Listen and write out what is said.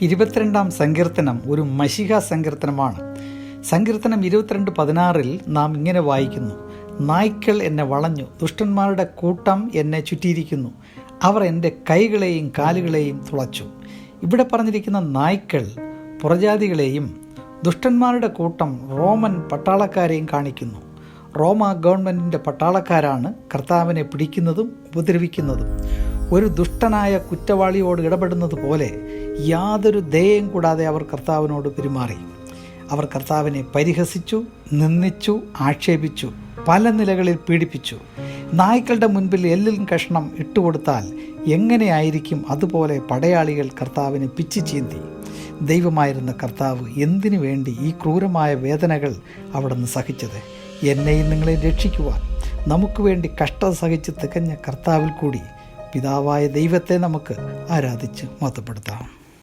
ഇരുപത്തിരണ്ടാം സങ്കീർത്തനം ഒരു മഷിക സങ്കീർത്തനമാണ്. സങ്കീർത്തനം ഇരുപത്തിരണ്ട് പതിനാറിൽ നാം ഇങ്ങനെ വായിക്കുന്നു. നായ്ക്കൾ എന്നെ വളഞ്ഞു ദുഷ്ടന്മാരുടെ കൂട്ടം എന്നെ ചുറ്റിയിരിക്കുന്നു. അവർ എന്റെ കൈകളെയും കാലുകളെയും തുളച്ചു. ഇവിടെ പറഞ്ഞിരിക്കുന്ന നായ്ക്കൾ പുറജാതികളെയും ദുഷ്ടന്മാരുടെ കൂട്ടം റോമൻ പട്ടാളക്കാരെയും കാണിക്കുന്നു. റോമ ഗവൺമെന്റിന്റെ പട്ടാളക്കാരാണ് കർത്താവിനെ പിടിക്കുന്നതും ഉപദ്രവിക്കുന്നതും. ഒരു ദുഷ്ടനായ കുറ്റവാളിയോട് ഇടപെടുന്നത് പോലെ യാതൊരു ദയയും കൂടാതെ അവർ കർത്താവിനോട് പെരുമാറി. അവർ കർത്താവിനെ പരിഹസിച്ചു നിന്ദിച്ചു ആക്ഷേപിച്ചു പല നിലകളിൽ പീഡിപ്പിച്ചു. നായ്ക്കളുടെ മുൻപിൽ എല്ലിലും കഷ്ണം ഇട്ടുകൊടുത്താൽ എങ്ങനെയായിരിക്കും അതുപോലെ പടയാളികൾ കർത്താവിനെ പിച്ചു ചീന്തി? ദൈവമായിരുന്ന കർത്താവ് എന്തിനു വേണ്ടി ഈ ക്രൂരമായ വേദനകൾ അവിടുന്ന് സഹിച്ചത്? എന്നെയും നിങ്ങളെ രക്ഷിക്കുവാൻ. നമുക്ക് വേണ്ടി കഷ്ടത സഹിച്ച് തികഞ്ഞ കർത്താവിൽ കൂടി പിതാവായ ദൈവത്തെ നമുക്ക് ആരാധിച്ച് മഹത്വപ്പെടുത്താം.